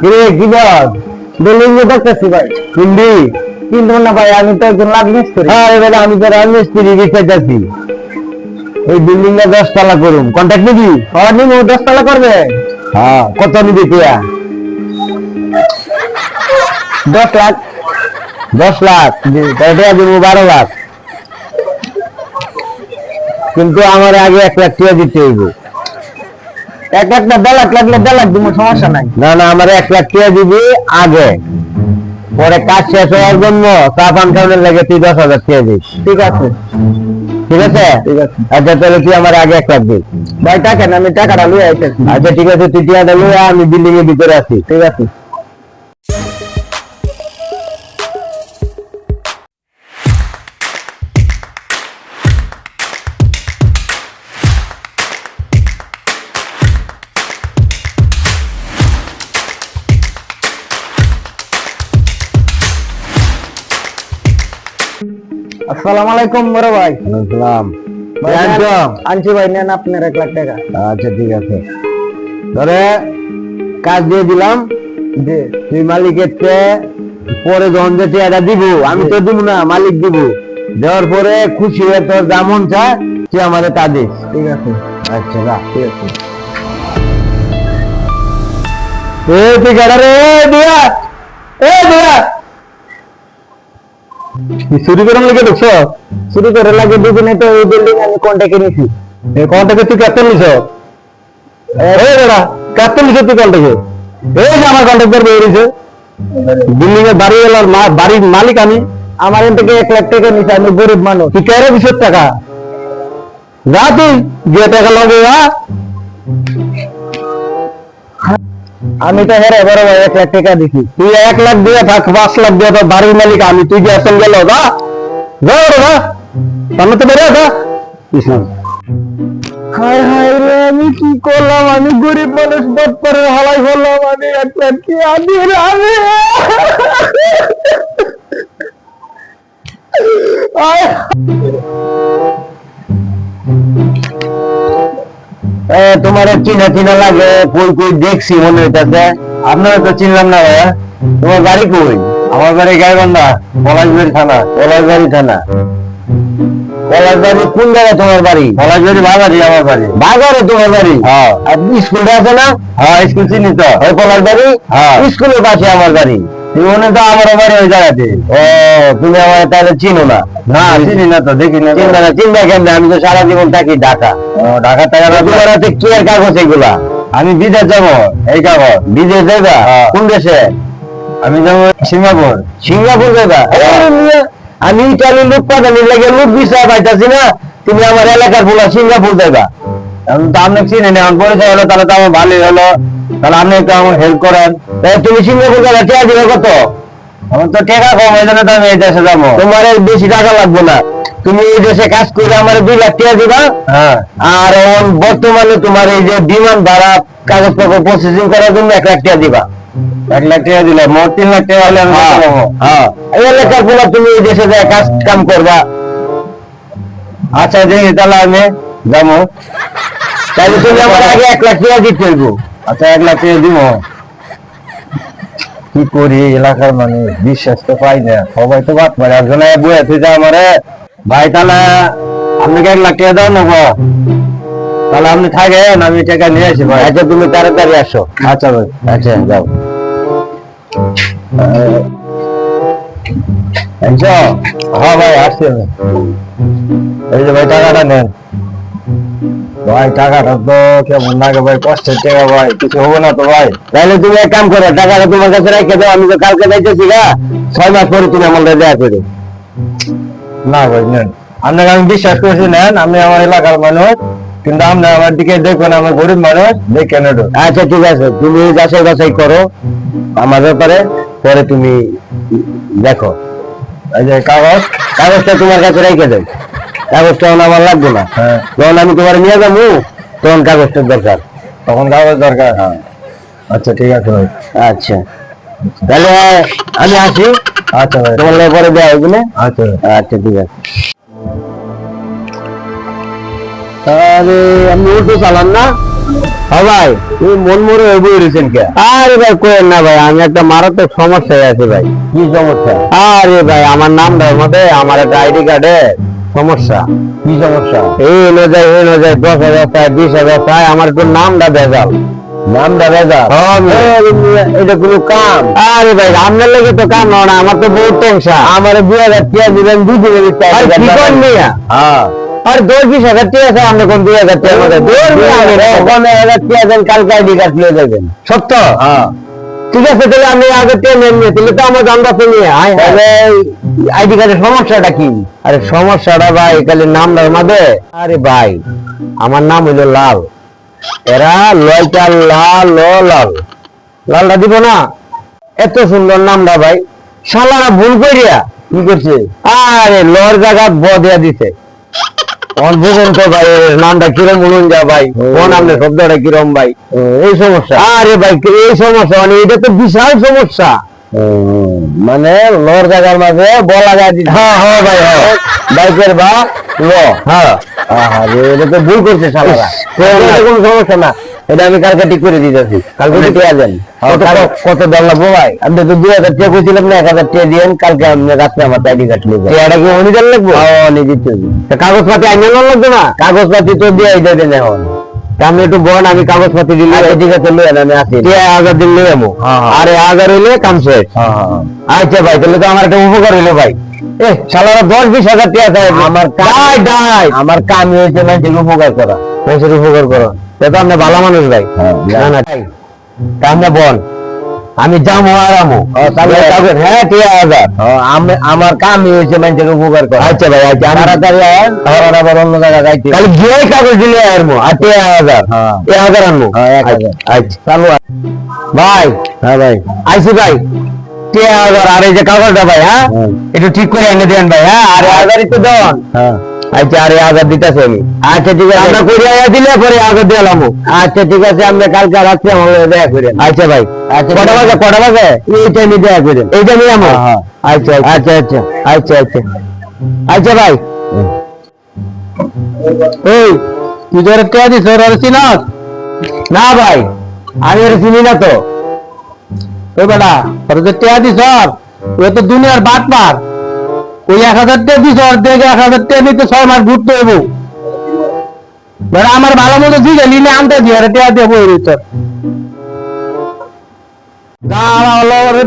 কিরে কি বল? বিল্ডিং এ দেখতেছি ভাই। হিন্দি কিন্তু না ভাই আমি তো একজন লাভ মিস্ত্রি। হ্যাঁ এবারে আমি তো রাজমিস্ত্রি রিচার্জ এই বিল্ডিং এ দশ তলা করুন। কন্ট্যাক্ট নিবি? হ্যাঁ নিবো দশ তলা করবে। হ্যাঁ কত নিবি তুইয়া দশ লাখ। দশ লাখ? তাহলে দিব বারো লাখ। কিন্তু আমার আগে এক লাখ টাকা দিতে হইব। এক লাখ না দেড় লাখ লাগলে দেড় লাখ দিব সমস্যা নাই। না না আমার এক লাখ টাকা দিবি আগে। পরে কাজ শেষ হওয়ার জন্য চা পান খাওয়ানোর লাগে তুই দশ হাজার টাকা দিস। ঠিক আছে। ঠিক আছে? ঠিক আছে। আচ্ছা তাহলে তুই আমার আগে এক লাখ দিস। ভাই টাকা না আমি টাকাটা লুয়ে আইতেছি আচ্ছা ঠিক আছে তুই টাকাটা লুয়ে আমি বিল্ডিং এর ভিতরে আছি। ঠিক আছে। আসসালামু আলাইকুম বড় ভাই। আনছি ভাই নেন আপনার এক লাখ টাকা। আচ্ছা ঠিক আছে। ধরে কাজ দিয়ে দিলাম। যে তুই মালিকের পরে যখন যে টাকাটা দিব আমি তো দিব না মালিক দিব। দেওয়ার পরে খুশি হয়ে তোর যেমন চায় তুই আমারে তা দিস ঠিক আছে। আচ্ছা যা। ঠিক আছে। এ তুই কেডা রে দিয়া। এ দিয়া। চুরি করে লাগে দেখছ? চুরি করে লাগে দুদিনে তো এই বিল্ডিং আমি কন্ট্যাক্টে নিছি এই কন্ট্যাক্টে তুই কত নিছ? এই বেড়া কত নিছ তুই কন্ট্যাক্টে এই যে আমার কন্ট্যাক্ট বের হয়েছে বিল্ডিং এর বাড়ি এলার বাড়ির মালিক আমি। আমার এখান থেকে এক লাখ টাকা নিছে আমি গরিব মানুষ। তুই কেন বিশেষ টাকা? যা তুই যে টাকা লাগে যা। আমি তো হেরে বড় ভাই, এক লাখ টাকা দিছি। তুই এক লাখ দিয়ে থাক, পাঁচ লাখ দিয়ে তো বাড়ির মালিক আমি, তুই যে আসন গেল, যা। যা রে যা সামনে তো বেরো যা হায় হায় রে, আমি কি করলাম? আমি গরিব মানুষ বদ করে হালাই করলাম আমি এক লাখ কি আমি রে আমি। আয়। তোমার চিনা চিনা লাগে কই কই দেখছি মনে হইতাছে। আপনারা তো চিনলাম না ভাইয়া। তোমার বাড়ি কই? আমার বাড়ি গাইবান্ধা পলাশবাড়ি থানা। পলাশবাড়ি থানা। পলাশবাড়ি কোন জায়গায় তোমার বাড়ি? পলাশবাড়ি বাগারি আমার বাড়ি। বাগারে তোমার বাড়ি? হ্যাঁ। স্কুলটা আছে না? হ্যাঁ স্কুল চিনি তো। ওই পলাশবাড়ি? হ্যাঁ। স্কুলের পাশে আমার বাড়ি। মনে তো আমার বাড়ি ওই জায়গাতে। ও তুমি আমার তাহলে চিনো না? না চিনি না তো দেখি না চিন্তা না চিন্তা কেন আমি তো সারা জীবন থাকি ঢাকা। ঢাকা টাকা তোমার হাতে কি এর কাগজ এগুলা? আমি বিদেশ যাব। এই কাগজ? বিদেশ যাইবা? কোন দেশে? আমি যাব সিঙ্গাপুর। সিঙ্গাপুর যাইবা? আমি ইটালি লোক পাঠানি লাগে লোক বিষয় পাইতাছি না। তুমি আমার এলাকার বলা সিঙ্গাপুর যাইবা। এখন তো আপনি চিনেন এখন পরিচয় হলো তাহলে তো আমার ভালোই হলো। তাহলে আপনি একটু আমার হেল্প করেন। তুমি সিঙ্গাপুর গেলে টাকা দিবে কত? আমার তো টাকা কম এই জন্য তো আমি এই দেশে যাব। তোমার বেশি টাকা লাগবে না। তুমি এই দেশে কাজ করে আমার দুই লাখ টাকা দিবা। আর এখন বর্তমানে তোমার এই যে বিমান ভাড়া কাগজপত্র প্রসেসিং করার জন্য এক লাখ টাকা দিবা। এক লাখ টাকা দিলে মোট তিন লাখ টাকা হলে আমি হ্যাঁ এই এলাকারগুলো তুমি এই দেশে যায় কাজ কাম করবা। আচ্ছা দেখি তাহলে আমি যাব। তাহলে তুমি আমার আগে এক লাখ টাকা দিতে হইব। আচ্ছা এক লাখ টাকা দিব। কি করি এলাকার মানুষ বিশ্বাস তো পাই না। সবাই তো বাদ পারে একজনে বয়ে তুই যা আমারে ভাই তাহলে আপনাকে এক লাখ টাকা দাও না গো তাহলে আপনি থাকেন আমি টাকা নিয়ে আসি ভাই। আচ্ছা তুমি তাড়াতাড়ি আসো। আচ্ছা ভাই। আচ্ছা যাও। আচ্ছা হ্যাঁ ভাই আসছি আমি। এই যে ভাই টাকাটা নেন। ভাই, টাকাটা তো কেমন লাগে ভাই? কষ্টের টাকা ভাই, কিছু না তো ভাই। তাহলে তুমি এক কাম করো, টাকাটা তোমার কাছে রেখে দাও, আমি তো কালকে গা। ছয় মাস পরে তুমি আমার দেয়া না ভাই, নেন। আমি বিশ্বাস করছি, নেন আমি আমার এলাকার মানুষ, কিন্তু আপনি আমার দিকে দেখুন আমার গরিব মানুষ দেখেন আচ্ছা ঠিক আছে, তুমি যাচাই বাছাই করো আমার ব্যাপারে, পরে তুমি দেখো। কাগজ, কাগজটা তোমার কাছে রেখে দেয় কাগজটা এখন আমার লাগবে না। যখন আমি তোমার নিয়ে যাব তখন কাগজটার দরকার। তখন কাগজ দরকার হ্যাঁ। আচ্ছা ঠিক আছে ভাই। আচ্ছা। তাহলে আমি আসি। আচ্ছা ভাই। তোমার পরে দেওয়া হবে না? আচ্ছা আচ্ছা ঠিক আছে। আরে আমি উল্টো চালান না? হ্যাঁ ভাই তুমি মন মরে হয়ে বই রয়েছেন কে? আরে ভাই কোয়েন না ভাই আমি একটা মারাত্মক সমস্যায় আছি ভাই। কি সমস্যা? আরে ভাই আমার নামটার মধ্যে আমার একটা আইডি কার্ডে সমস্যা? কি সমস্যা? এই অনুযায়ী এই অনুযায়ী দশ হাজার চাই বিশ হাজার চাই আমার একটু নামটা ভেজাল। নামটা ভেজাল? এটা কোনো কাম? আরে ভাই আপনার লেগে তো কাম না আমার তো বহুত টেনশন। আমার দুই হাজার টিয়া দিবেন দুই দিবেন হ্যাঁ। আর দশ বিশ হাজার টিয়া আছে আপনি কোন দুই হাজার টিয়া মধ্যে ওখানে হাজার টিয়া দেন কালকে আইডি কার্ড নিয়ে যাবেন। সত্য? হ্যাঁ। ঠিক আছে তাহলে আমি আগে টিয়া নিয়ে তাহলে তো আমার তো নিয়ে। তাহলে আইডি কার্ডের সমস্যাটা কি? আরে সমস্যাটা ভাই খালি নামটার মধ্যে আরে ভাই আমার নাম হইল লাল। এরা লয়টা লাল লাল। লালটা দিব না। এত সুন্দর নামটা ভাই। শালারা ভুল করিয়া কি করছে? আরে লর জায়গা ব দিয়া দিছে। কোন ভাই? নামটা কিরম বলুন যা ভাই কোন নামে শব্দটা কিরম ভাই? এই সমস্যা। আরে ভাই এই সমস্যা মানে এটা তো বিশাল সমস্যা। মানে লর জায়গার মাঝে বলা যায় হ্যাঁ হ্যাঁ ভাই হ্যাঁ। বাইকের বা ল। হ্যাঁ। আরে এটা তো ভুল করছে সালারা কোনো সমস্যা না। এটা আমি কালকে ঠিক করে দিতেছি। কালকে ঠিক আসেন কত কত দর লাগবো ভাই? আপনি তো দুই হাজার টাকা কইছিলাম না এক হাজার টাকা দিয়েন কালকে আপনি রাত্রে আমার আইডি কার্ড নিয়ে এটা কি লাগবো? হ্যাঁ উনি দিতে কাগজপাতি আইনে লাগবে না? কাগজপাতি তো দিয়ে দেন এখন। আপনি একটু আমি কাগজপাতি দিলে ঠিক আছে লইয়েন আমি আসি। টিয়া হাজার দিন লই যাব আরে হাজার হইলে কাম শেষ। আচ্ছা ভাই তাহলে তো আমার একটা উপকার হইল ভাই। এ শালারা দশ বিশ হাজার টাকা দেয়। আমার ডাই আমার কাম হয়েছে মানুষের উপকার করা। মানুষের উপকার করা। সে তো আপনি ভালো মানুষ ভাই। না না ভাই। তা আপনি বল আমি যাব আর আমো। হ্যাঁ ঠিক হাজার আমার কাম হয়েছে মানুষের উপকার করা। আচ্ছা ভাই আচ্ছা। তাড়াতাড়ি আয়েন তারপর আবার অন্য জায়গায় যাইতে খালি গিয়ে কাগজ দিলে আনব আর ঠিক হাজার। এক হাজার আনব আচ্ছা। চালু ভাই। হ্যাঁ ভাই। আইসি ভাই। আর এই যে কাগজটা ভাই হ্যাঁ? একটু ঠিক করে এনে দেন ভাই হ্যাঁ? আর হাজার একটু দেন। আচ্ছা আরে হাজার দিতেছে আমি। আচ্ছা ঠিক আছে। আমরা করে দিলে পরে হাজার দিলাম আচ্ছা ঠিক আছে আমরা কালকে রাত্রে আমার দেখা করেন আচ্ছা ভাই। আচ্ছা কটা বাজে কটা বাজে? এই টাইমে দেখা করেন এই টাইমে আমার আচ্ছা আচ্ছা। আচ্ছা আচ্ছা। আচ্ছা আচ্ছা। ভাই। এই তুই তোর কে দিস ওর চিনাস? না ভাই আমি ওর চিনি না তো। ওই বেটা, তোর যে টেয়া দিস ওই তো দুনিয়ার বাট মার ওই এক হাজার টেয়া দিস এক হাজার টেয়া নিতে ছয় মাস ঘুরতে হইব। বেটা, আমার ভালো মতো দিকে নিলে আনতে দিয়ে আরে টেয়া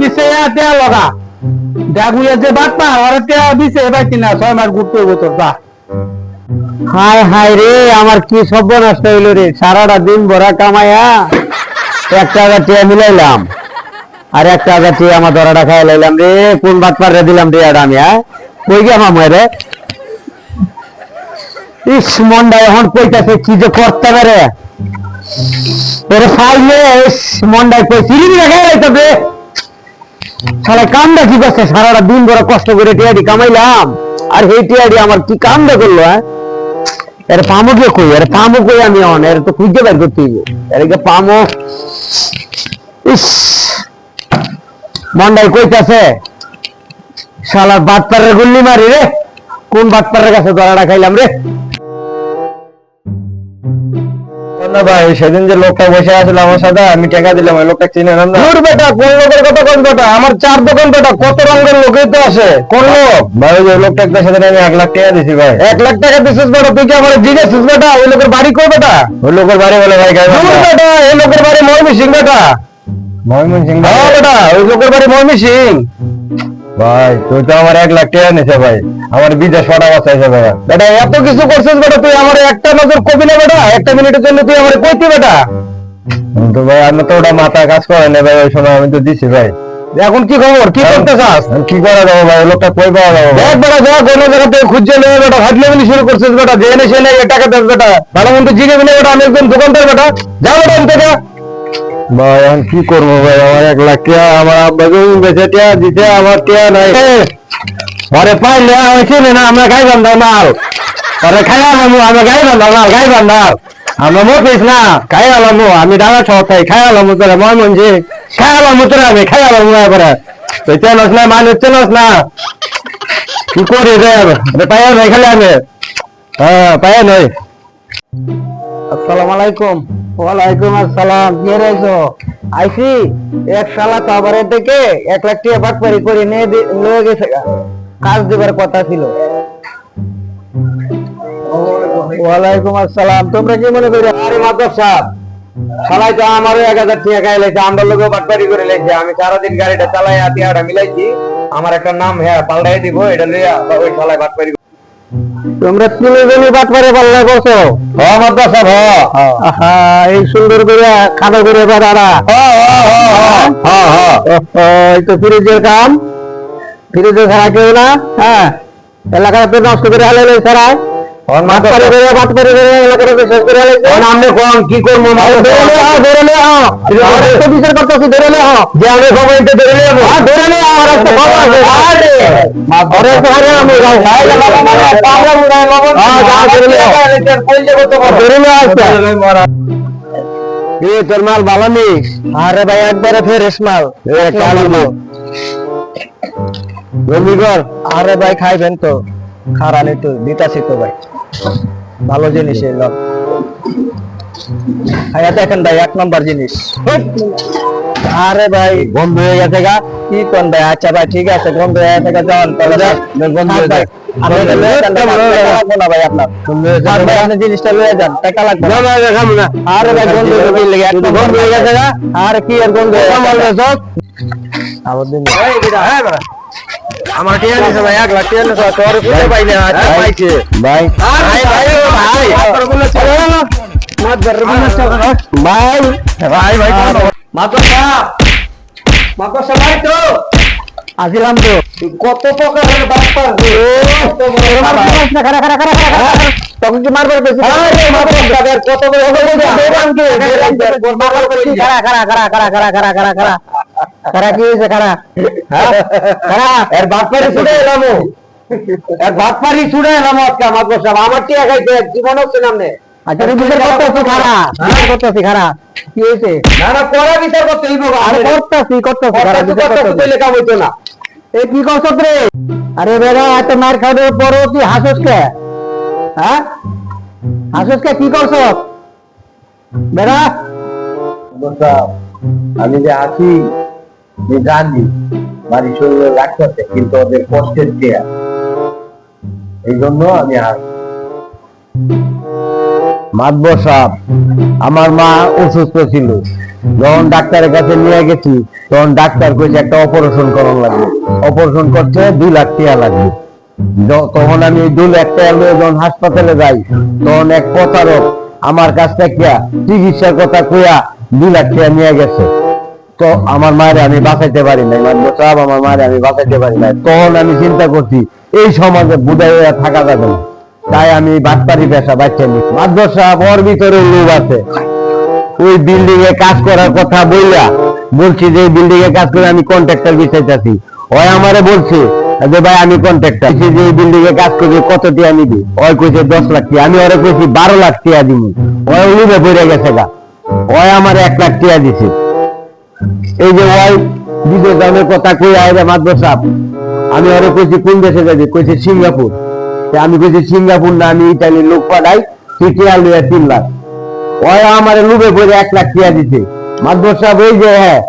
দিছে টেয়া লগা। ওরে টেয়া দিছে কিনা ছয় তোর আমার কি সর্বনষ্ট হইল রে, সারাটা দিন ভরা কামাইয়া একটা হাজার টিয়া মিলাইলাম। আর একটা হাজার টিয়া আমার ধরাটা খাই লাইলাম রে, কোন বাদ পারে দিলাম টিয়াটা আমি হ্যাঁ? কই আমার রে ইস এখন কইতাছে, কি যে করতে পারে ইস কই রে। কি করছে? সারাটা দিন ধরে কষ্ট করে টিয়াডি কামাইলাম। আর সেই টিয়াডি আমার কি কামটা করল হ্যাঁ? এর পামো কে কই? এর পামো কই আমি অন এর তো খুঁজে বের করতে হইব। এর পামো। ইস মন্ডাই কইতাছে শালার বাটপারের গুল্লি মারি রে কোন বাটপারের কাছে দরাটা খাইলাম রে? ভাই সেদিন যে লোকটা বসে আছিল আমার সাথে আমি টাকা দিলাম ওই লোকটা চিনে না। দূর বেটা কোন লোকের কথা কোন কথা? আমার চার দোকান বেটা কত রঙের লোকই তো আছে। কোন লোক? ভাই ওই লোকটা সাথে আমি এক লাখ টাকা দিছি ভাই। এক লাখ টাকা দিছিস বেটা তুই কি আমার জিজ্ঞেসিস বেটা? ওই লোকের বাড়ি কই বেটা? ওই লোকের বাড়ি বলে ভাই গাই বেটা এই লোকের বাড়ি ময়মি সিং বেটা। ময়মন সিং হ্যাঁ বেটা ওই লোকের বাড়ি ময়মি ভাই তুই তো আমার এক লাখ টাকা নিছে ভাই। আমার বিদেশ পাঠা বাঁচাইছে ভাই। বেটা এত কিছু করছিস বেটা তুই আমার একটা নজর কবি না বেটা একটা মিনিটের জন্য তুই আমার কইতি বেটা। কিন্তু ভাই আমি তো ওটা মাথা কাজ করে না ভাই ওই সময় আমি তো দিছি ভাই। এখন কি খবর? কি করতে চাস কি করা যাব ভাই লোকটা কই পাওয়া যাব দেখ বেটা দেখ কোনো জায়গা থেকে খুঁজে নেবে বেটা হাটলে মিলি শুরু করছিস বেটা যে এনে সে নেই টাকা দেস বেটা। ভালো মন্দ জিগে মিলে বেটা আমি একদম দোকানদার বেটা। যাও বেটা আমি থেকে ভাই এখন কি করব ভাই? আমার এক লাখ টাকা, আমার আব্বা জমি বেঁচে টাকা দিতে আমার টাকা নাই। পরে পাইলে আমি চিনি না, আমরা গাই বান্ধার মাল। পরে খাই আলাম আমরা গাই বান্ধার মাল, গাই বান্ধার। আমরা মতিস না, খাই আলাম আমি ডাঙা সহ খাই খাই আলাম তোরা ময় মঞ্জি খাই আলাম তোরা আমি, খাই আলাম এবারে। তুই চেনস না, মানুষ চেনস না। কি করি রে? পায়া নাই খালি আমি। হ্যাঁ পায়া নাই। আসসালামু আলাইকুম। ওয়ালাইকুম আসসালাম। কে আইসি, এক শালা খাবারের থেকে এক লাখ টাকা বাটপারি করে নিয়ে লয়ে গেছে কাজ দিবার কথা ছিল। ওয়ালাইকুম আসসালাম। তোমরা কি মনে করি আরে মাধব সাহেব তো আমারও এক হাজার টাকা আমরা লোক বাটপারি করে লাইছে আমি সারাদিন গাড়িটা চালাই হাতিয়াটা মিলাইছি। আমার একটা নাম হ্যাঁ পাল্টাই দিব, এটা লইয়া ওই শালায় বাটপারি তোমরা তিনজনই বাটপারে পাল্লা করছ? হ মাধব সাহেব হ। আহা এই সুন্দর করে খাতা করে বাড়ারা এই তো ফ্রিজের কাম। ফ্রিজে ছাড়া কেউ না হ্যাঁ? এলাকাতে নষ্ট করে হালে ছাড়া বাট করে করে বাট করে করে এলাকাটা শেষ করে হালে আমি কোন কি করব ধরে নে ধরে নে আমার তো বিচার করতেছি ধরে নে যে আমি খবর তো ধরে নেব ধরে নে আমার একটা খবর আছে আরে আরে। ধরে আমি যাই। যাই আমরা মুড়াই লবণ হ্যাঁ যা ধরে নে ধরে নে আচ্ছা এ তোর মাল ভালো নিস। আরে ভাই একবারে ফেরেস মাল। এ কালো মাল। রবিগর আরে ভাই খাইবেন তো। খারানি তো দিতাছি তো ভাই। ভালো জিনিস এই লোক। হ্যাঁ দেখেন ভাই এক নম্বর জিনিস। আরে ভাই বন্ধ হয়ে গেছে গা। কি কোন ভাই? আচ্ছা ভাই ঠিক আছে বন্ধ হয়ে গেছে গা হ্যাঁ যান তাহলে বন্ধ হয়ে যায় আর কি আর গন্ধ আমার টিয়া নিছে ভাই 1 লাখ টিয়া নিছে তোর বুঝতে পাই না ভাই কে ভাই ভাই ভাই ভাই মত দরবনা চল ভাই ভাই ভাই মাকসা মাকসা ভাই তো আসিলাম তো কত প্রকারের বাপ পারবি কত প্রকারের কত প্রকারের কারা কি হয়েছে? হ্যাঁ? এর ছুটে এলাম এর ছুটে এলাম আজকে আমার গোসাব আমার হচ্ছে আচ্ছা করতেছি খারা করতেছি খারা কি হয়েছে? না না পড়া বিচার করতে হইব করতেছি করতেছি খারা করতেছি লেখা না। কি রে আরে বেড়া এত মার খাবে পরও তুই হাসস কে? হ্যাঁ? হাসস কে? কি করছ বেড়া? আমি যে আছি যে জানি বাড়ি শরীরে রাখতেছে কিন্তু ওদের কষ্টের চেয়া এই জন্য আমি আসি মাতবর সাহেব, আমার মা অসুস্থ ছিল। যখন ডাক্তারের কাছে নিয়ে গেছি, তখন ডাক্তার কইছে একটা অপারেশন করার লাগবে। অপারেশন করতে দুই লাখ টাকা লাগবে। তখন আমি দুই লাখ টাকা নিয়ে যখন হাসপাতালে যাই, তখন এক প্রতারক আমার কাছ থেকে চিকিৎসার কথা কইয়া দুই লাখ টাকা নিয়ে গেছে। আমার মায়ের আমি বাঁচাইতে পারি নাই। সাহেব, আমার মায়ের আমি বাঁচাইতে পারি নাই। তখন আমি চিন্তা করছি, এই সমাজে বুঝাই থাকা যাবে না। তাই আমি বাটপারি পেশা বাচ্চা নি মাদ্র সাহেব ওর ভিতরে লোক আছে। ওই বিল্ডিং এ কাজ করার কথা বইলা বলছি যে বিল্ডিং এ কাজ করে আমি কন্ট্রাক্টর বিচাইতেছি ওই আমারে বলছে যে, ভাই, আমি কন্ট্রাক্টর যে বিল্ডিং এ কাজ করবে কত টিয়া নিবি? ওই কইছে, দশ লাখ টিয়া। আমি ওরে কইছি, বারো লাখ টিয়া দিব ওই উলিবে পড়ে গেছে গা। ওই আমার এক লাখ টিয়া দিছে। এই যে ওই বিদেশ দামের কথা কই আইরে মাদ্র সাহেব আমি ওরে কইছি, কোন দেশে যাবি? কইছে সিঙ্গাপুর। আমি কইছি, সিঙ্গাপুর না, আমি ইটালির লোক পাঠাই তুই টিয়া লইয়া তিন লাখ। ওই আমার লুবে পড়ে এক লাখ টিয়া দিছে। মাদ্র সাহেব ওই যে হ্যাঁ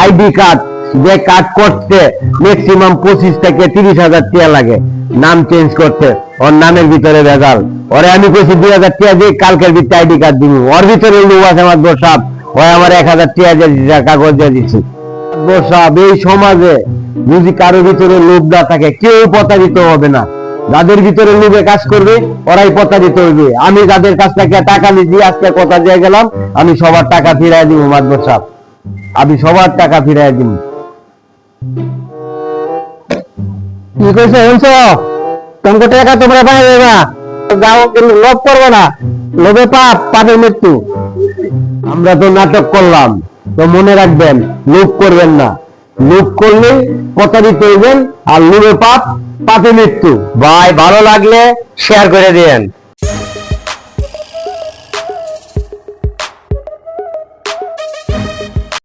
আইডি কার্ড, যে কার্ড করতে ম্যাক্সিমাম পঁচিশ থেকে তিরিশ হাজার টিয়া লাগে। নাম চেঞ্জ করতে, ওর নামের ভিতরে ভেজাল ওরে আমি কইছি, দুই হাজার টিয়া দিয়ে কালকের ভিতরে আইডি কার্ড দিব ওর ভিতরে লোক আছে মাদ্র সাহেব ওই আমার এক হাজার টিয়া কাগজ দিয়ে সাহেব এই সমাজে যদি কারও ভিতরে লোভ না থাকে, কেউ প্রতারিত হবে না। যাদের ভিতরে লোভে কাজ করবে, ওরাই প্রতারিত আমি যাদের কাছ থেকে টাকা নিয়েছি, আজকে কথা দিয়ে গেলাম, আমি সবার টাকা ফিরাই দিব মাদবর সাহেব আমি সবার টাকা ফিরাই দিব। কি তোমাকে টাকা তোমরা পাই যাও, কিন্তু লোভ করবে না। লোভে পাপ, পাপে মৃত্যু। আমরা তো নাটক করলাম, তো মনে রাখবেন, লোভ করবেন না। লোভ করলে প্রতারিত হইবেন, আর লোভে পাপ, পাপে মৃত্যু। ভাই, ভালো লাগলে শেয়ার করে দিয়েন